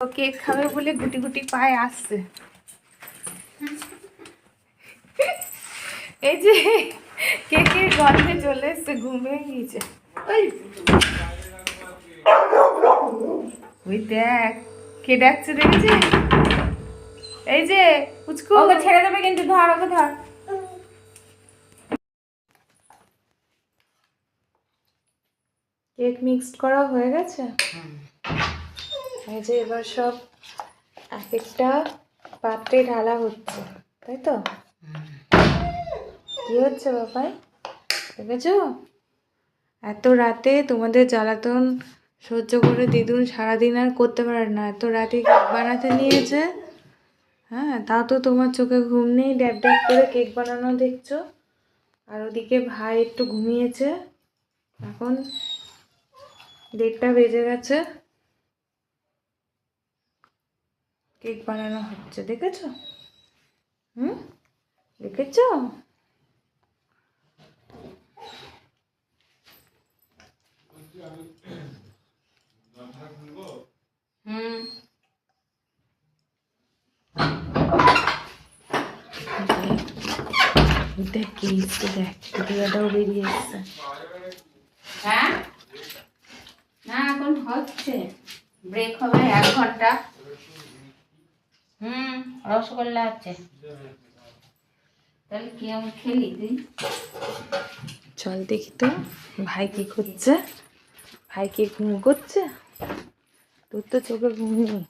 ও cake খাবে বলে গুটি গুটি পায়ে আসছে। এই যে কেকের গন্ধে চলে এসছে ঘুমিয়ে গিয়েছে। ওই দেখ কে ডাকছে দেখেছি? এই যে পুচকু। ওকে ছেড়ে দেবে কিন্তু ধর ওকে ধর। কেক মিক্সড করা হয়ে গেছে? এই যে এবার সব এক একটা পাত্রে ঢালা হচ্ছে, তাই তো? কি হচ্ছে বাবাই দেখেছ? এত রাতে তোমাদের জ্বালাতন সহ্য করে দিদুন সারাদিন আর করতে পারে না। এত রাতে কেক বানাতে নিয়েছে? হ্যাঁ তাও তো তোমার চোখে ঘুম নেই, ড্যাব ড্যাব করে কেক বানানো দেখছ? আর ওদিকে ভাই একটু ঘুমিয়েছে। এখন দেড়টা বেজে গেছে। কেক বানানো হচ্ছে, দেখেছ? হুম? দেখেছ? দেখ কি বেরিয়ে হ্যাঁ? এখন হচ্ছে। ব্রেক হবে এক ঘণ্টা। হুম, রসগোল্লা আছে। তাহলে কি আমি খেলি তুই? চল দেখি তো, ভাই কি করছে? ভাই কি ঘুম করছে? তোর তো চোখে ঘুম নেই।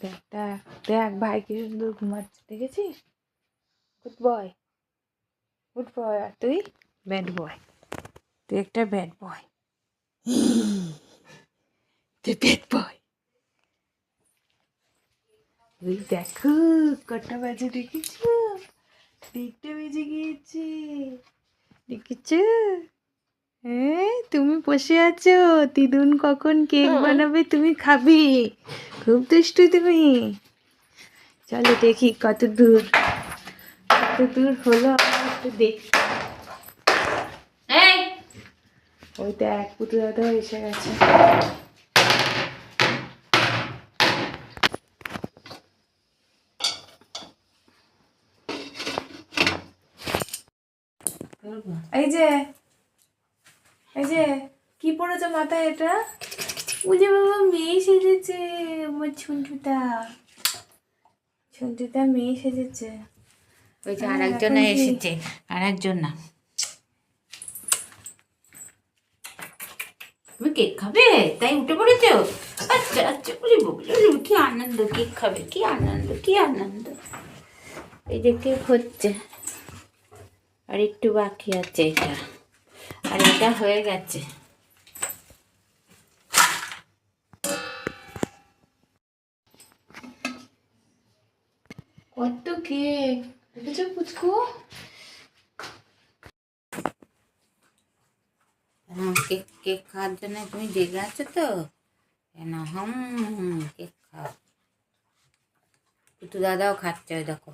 দেখ দেখ দেখ, ভাই কি সুন্দর ঘুমাচ্ছে, দেখেছিস? গুড বয় গুড বয় আর তুই? ব্যাড বয় তুই একটা ব্যাড বয় তুই ব্যাড বয় ওই দেখো কটা বাজে দেখেছ? দিকটা বেজে গিয়েছে। দেখেছ? হ্যাঁ তুমি বসে আছো। তিদুন কখন কেক বানাবে তুমি খাবে। খুব দুষ্টু তুমি। চলো দেখি কত দূর কত দূর হলো একটু দেখি। ওই দেখ পুতু দাদা এসে গেছে। এই যে এই যে কি পড়েছে মাথায় এটা? উজে বাবা মেয়ে সেজেছে আমার ছুন্টুটা ছুন্টুটা মেয়ে সেজেছে। ওই যে আর একজন এসেছে আর একজন না। তুমি কেক খাবে? তাই উঠে পড়েছো? আচ্ছা আচ্ছা বলি বলি কি আনন্দ কেক খাবে? কি আনন্দ কি আনন্দ। এই যে কেক হচ্ছে। আর একটু বাকি আছে এটা। আর এটা হয়ে গেছে। কত কেক? দেখেছ পুচকু? কেক কেক খাওয়ার জন্য তুমি জেগে আছো তো? কেন? হুম কেক খাও। একটু দাদাও খাচ্ছে ওই দেখো।